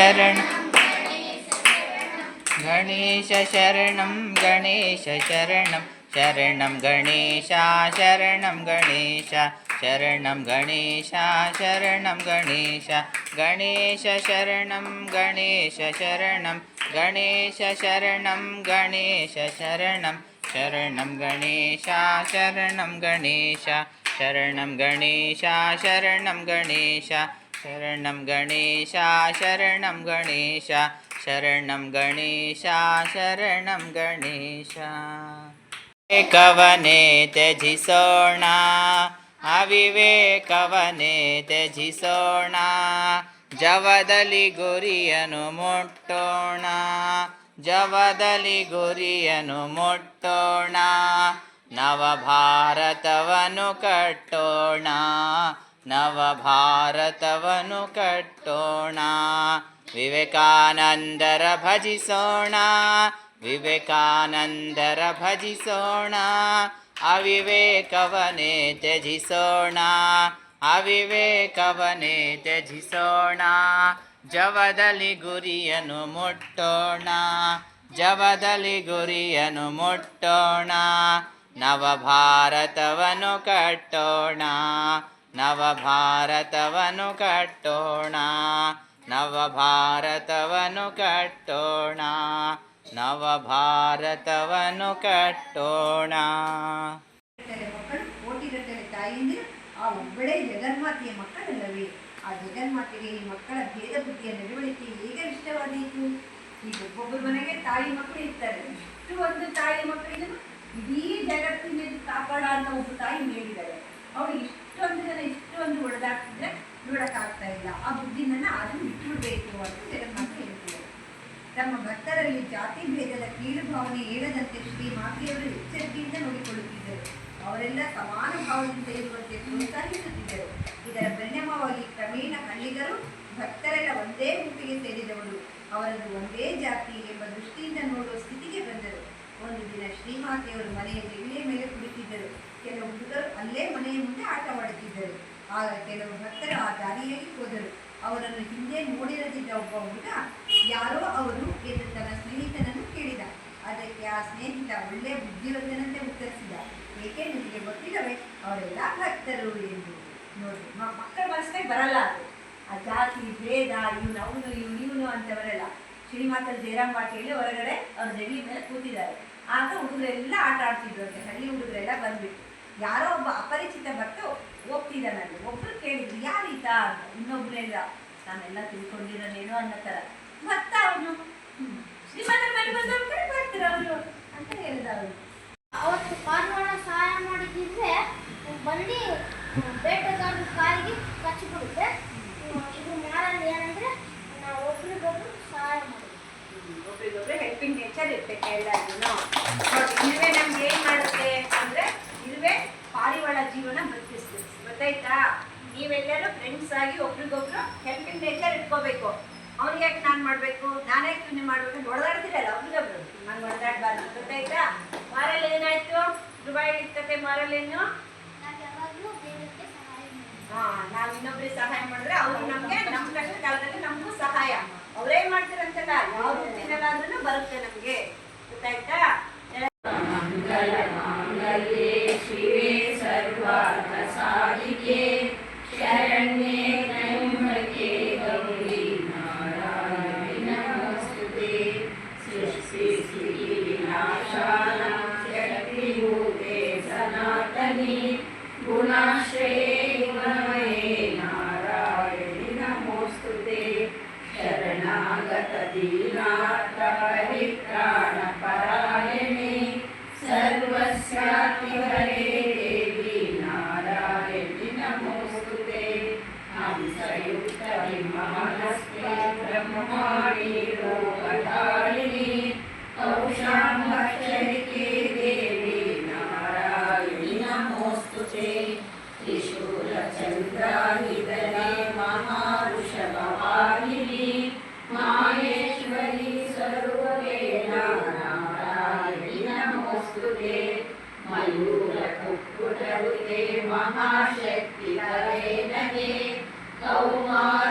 शरण गणेश शरणं गणेश शरणं शरणं गणेशा शरणं गणेशा शरणं गणेशा शरणं गणेशा गणेश शरणं गणेश शरणं गणेश शरणं गणेश शरणं शरणं गणेशा शरणं गणेशा शरणं गणेशा शरणं गणेशा ಶರಣಂ ಗಣೇಶ ಶರಣಂ ಗಣೇಶ ಶರಣಂ ಗಣೇಶ ಶರಣಂ ಗಣೇಶ. ವಿವೇಕವನೇ ತ್ಯಜಿಸೋಣ, ಅವಿವೇಕವನೇ ತ್ಯಜಿಸೋಣ, ಜವದಲ್ಲಿ ಗುರಿಯನ್ನು ಮುಟ್ಟೋಣ, ಜವದಲ್ಲಿ ಗುರಿಯನ್ನು ಮುಟ್ಟೋಣ, ನವಭಾರತವನ್ನು ಕಟ್ಟೋಣ. ನವಭಾರತವನ್ನು ಕಟ್ಟೋಣ. ವಿವೇಕಾನಂದರ ಭಜಿಸೋಣ. ವಿವೇಕಾನಂದರ ಭಜಿಸೋಣ. ಅವಿವೇಕವನೇ ತ್ಯಜಿಸೋಣ. ಅವಿವೇಕವನೇ ತ್ಯಜಿಸೋಣ. ಜವದಲ್ಲಿ ಗುರಿಯನ್ನು ಮುಟ್ಟೋಣ. ಜವದಲ್ಲಿ ಗುರಿಯನ್ನು ಮುಟ್ಟೋಣ. ನವಭಾರತವನ್ನು ಕಟ್ಟೋಣ. ನವಭಾರತವನ್ನು ಕಟ್ಟೋಣ ನವಭಾರತವನ್ನು ಕಟ್ಟೋಣ ನವಭಾರತವನ್ನು ಕಟ್ಟೋಣ. ಕೋಟಿಗಟ್ಟಲೆ ತಾಯಿಯಿಂದ ಆ ಒಬ್ಬಳೇ ಜಗನ್ಮಾತೆಯ ಮಕ್ಕಳಲ್ಲವೇ? ಆ ಜಗನ್ಮಾತೆಗೆ ಈ ಮಕ್ಕಳ ಭೇದ ಬುದ್ಧಿಯ ನಡವಳಿಕೆ ಹೇಗೆ ಇಷ್ಟವಾದೀತು? ಈಗ ಒಬ್ಬೊಬ್ಬರ ಮನೆಗೆ ತಾಯಿ ಮಕ್ಕಳು ಇರ್ತಾರೆ. ಇಷ್ಟು ಒಂದು ತಾಯಿ ಮಕ್ಕಳಿಗೆ ಇಡೀ ಜಗತ್ತಿನ ಕಾಪಾಡ ಅಂತ ಒಬ್ಬ ತಾಯಿ ಹೇಳಿದ್ದಾರೆ ಅವಳು ಇಷ್ಟೊಂದು ಜನ ಇಷ್ಟೊಂದು ಹೊಡೆದಾಡ್ತಿದ್ರೆ ನೋಡೋಕ್ಕಾಗ್ತಾ ಇಲ್ಲ. ಆ ಬುದ್ಧಿನ ಅದನ್ನು ಬಿಟ್ಟುಬಿಡ್ಬೇಕು ಅಂತ ಜಗನ್ಮಾತೆ ಹೇಳ್ತಿದ್ದಾರೆ. ತಮ್ಮ ಭಕ್ತರಲ್ಲಿ ಜಾತಿ ಭೇದದ ಕೀಳು ಭಾವನೆ ಏಳದಂತೆ ಶ್ರೀ ಮಾತೆಯವರು ಎಚ್ಚರಿಕೆಯಿಂದ ನೋಡಿಕೊಳ್ಳುತ್ತಿದ್ದರು. ಅವರೆಲ್ಲ ಸಮಾನ ಭಾವದಿಂದ ಇರುವಂತೆ ಪ್ರೋತ್ಸಾಹಿಸುತ್ತಿದ್ದರು. ಇದರ ಪರಿಣಾಮವಾಗಿ ಕ್ರಮೇಣ ಹಳ್ಳಿಗರು ಭಕ್ತರೆಲ್ಲ ಒಂದೇ ಗುಂಪಿಗೆ ಸೇರಿದವರು. ಅವರನ್ನು ಒಂದೇ ಜಾತಿ ಎಂಬ ದೃಷ್ಟಿಯಿಂದ ನೋಡುವ ಸ್ಥಿತಿಗೆ ಬಂದರು. ಒಂದು ದಿನ ಶ್ರೀಮಾತೆಯವರು ಮನೆಯ ಜಗಲಿಯ ಮೇಲೆ ಕುಳಿತಿದ್ದರು. ಕೆಲವು ಹುಡುಗರು ಅಲ್ಲೇ ಮನೆಯ ಮುಂದೆ ಆಟವಾಡುತ್ತಿದ್ದರು ಆಗ ಕೆಲವು ಭಕ್ತರು ಆ ದಾರಿಯಲ್ಲಿ ಹೋದರು. ಅವರನ್ನು ಹಿಂದೆ ನೋಡಿರದಿದ್ದ ಒಬ್ಬ ಹುಡುಗ, ಯಾರೋ ಅವರು ಎಂದು ತನ್ನ ಸ್ನೇಹಿತನನ್ನು ಕೇಳಿದ. ಅದಕ್ಕೆ ಆ ಸ್ನೇಹಿತ ಒಳ್ಳೆ ಬುದ್ಧಿವಂತನಂತೆ ಉತ್ತರಿಸಿದ. ಏಕೆ ನಿಮಗೆ ಗೊತ್ತಿಲ್ಲವೇ? ಅವರೆಲ್ಲ ಭಕ್ತರು ಎಂದು. ನೋಡಿ ಮಕ್ಕಳ ಮನಸ್ಸಿಗೆ ಬರಲ್ಲ ಅದು. ಆ ಜಾತಿ, ಭೇದ, ಇವನು ಅವನು, ಇವನು ಇವನು ಅಂತವರೆಲ್ಲ. ಶ್ರೀಮಾತ ಜಯರಾಮ್ ಪಾಟೀಲ್ ಹೊರಗಡೆ ಅವ್ರ ಜಗಲಿ ಮೇಲೆ ಕೂತಿದ್ದಾರೆ. ಆಗ ಹುಡುಗರೆಲ್ಲ ಆಟ ಆಡ್ತಿದ್ರು. ಅಂತ ಹಳ್ಳಿ ಹುಡುಗರೆಲ್ಲ ಬಂದ್ಬಿಟ್ಟು ಯಾರೋ ಒಬ್ಬ ಅಪರಿಚಿತ ಭಕ್ತ ಹೋಗ್ತಿದ್ದಾನಲ್ಲಿ ಒಬ್ರು ಕೇಳಿದ್ರು ಯಾರೀತ ಅಂತ. ಇಲ್ಲ ನಾನೆಲ್ಲ ತಿಳ್ಕೊಂಡಿರೋನೇನೋ ಅನ್ನೋ ಥರ ಭಕ್ತ ಅವನು ಶ್ರೀಮಂತರ ಮನೆ ಬಂದವ್ರ ಬರ್ತಾರೆ ಅವರು? ಅಂತ ಹೇಳಿದ ಅವನು ಅವತ್ತು ಕಾರವಾರ ಸಹಾಯ ಮಾಡಿದ್ರೆ ಬಂದು ಬೇಟೆಗಾರರ ಕಾಲಿಗೆ ಕಚ್ಚಿಬಿಡುತ್ತೆ ಇದು ಮಾಡಲ್ಲ ಏನಂದ್ರೆ ನಾವು ಒಬ್ರಿಗೊಬ್ರು ಸಹಾಯ ಮಾಡೋದು. ಒಬ್ರಿಗೊಬ್ರು ಹೆಲ್ಪಿಂಗ್ ನೇಚರ್ ಇರ್ತೈತೆ ಎಲ್ಲರಿಗೂ ನೋಡಿ ಇರುವೆ ನಮ್ಗೆ ಏನ್ ಜೀವನ ಬದುಕಿಸ್ತೀವಿ ಗೊತ್ತಾಯ್ತಾ? ನೀವೆಲ್ಲರೂ ಫ್ರೆಂಡ್ಸ್ ಆಗಿ ಒಬ್ರಿಗೊಬ್ರು ಹೆಲ್ಪಿಂಗ್ ನೇಚರ್ ಇಟ್ಕೋಬೇಕು. ಅವ್ರಿಗೆ ಯಾಕೆ ನಾನು ಮಾಡಬೇಕು? ನಾನೇ ಯಾಕೆ ಮಾಡಬೇಕು ಹೊಡೆದಾಡ್ತಿರಲ್ಲ ಒಬ್ರಿಗೊಬ್ರು. ನಾನು ಹೊಡೆದಾಡ್ಬಾರ್ದು ಗೊತ್ತಾಯ್ತಾ? ಮಾರಲ್ಲಿ ಏನಾಯ್ತು? ದುಬಾಯಿ ಇರ್ತತೆ ಮಾರಲ್ಲೇನು ಹಾ, ನಾವು ಇನ್ನೊಬ್ರಿಗೆ ಸಹಾಯ ಮಾಡಿದ್ರೆ ಅವ್ರು ನಮಗೆ ನಮ್ಮ ಕಷ್ಟ ಕಾಲದಲ್ಲಿ ನಮಗೂ ಸಹಾಯ. ಅವರೇ ಮಾಡ್ತಾರಂತಲ್ಲ ಯಾವ ರೀತಿ ಬರುತ್ತೆ ನಮ್ಗೆ. तस्यापि हरे मयूरकुक्कुटरुते महाशक्तिधरे नगे कौमार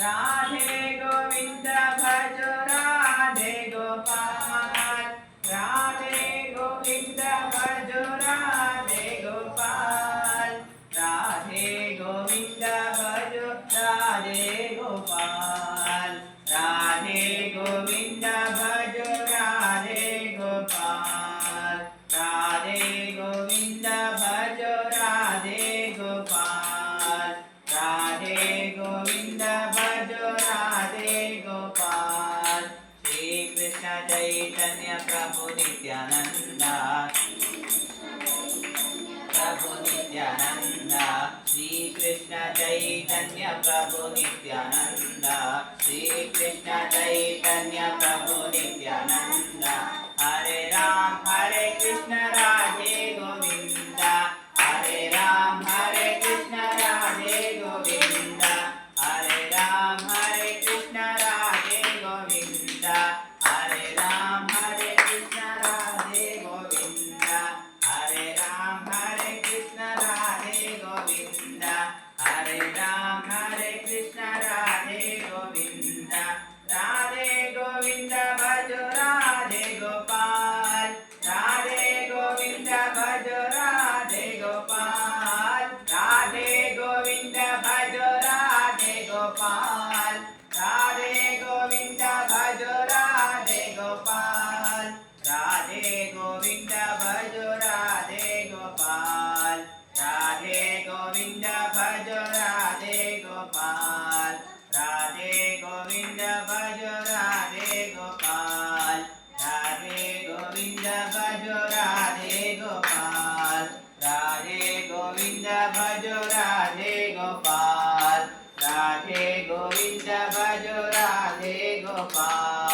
Radhe శ్రీకృష్ణ చైతన్య ప్రభుని भजो राधे गोपाल राधे गोविंद भजो राधे गोपाल